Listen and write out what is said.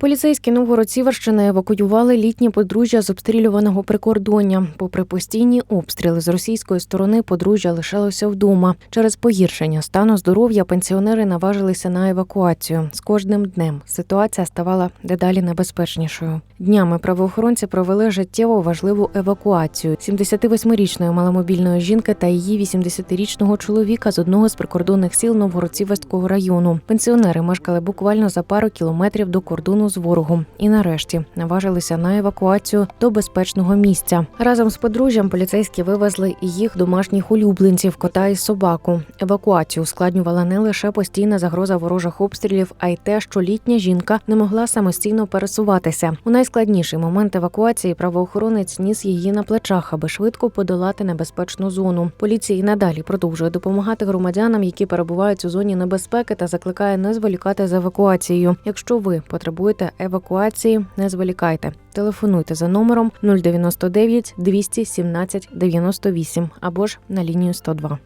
Поліцейські Новгород-Сіверщини евакуювали літнє подружжя з обстрілюваного прикордоння. Попри постійні обстріли з російської сторони, подружжя лишалося вдома. Через погіршення стану здоров'я пенсіонери наважилися на евакуацію. З кожним днем ситуація ставала дедалі небезпечнішою. Днями правоохоронці провели життєво важливу евакуацію 78-річної маломобільної жінки та її 80-річного чоловіка з одного з прикордонних сіл Новгород-Сіверського району. Пенсіонери мешкали буквально за пару кілометрів до кордону з ворогом і нарешті наважилися на евакуацію до безпечного місця. Разом з подружжям поліцейські вивезли і їх домашніх улюбленців, кота і собаку. Евакуацію ускладнювала не лише постійна загроза ворожих обстрілів, а й те, що літня жінка не могла самостійно пересуватися. У найскладніший момент евакуації правоохоронець ніс її на плечах, аби швидко подолати небезпечну зону. Поліція і надалі продовжує допомагати громадянам, які перебувають у зоні небезпеки, та закликає не зволікати з евакуацією. Якщо ви потребуєте евакуації, не зволікайте. Телефонуйте за номером 099 217 98 або ж на лінію 102.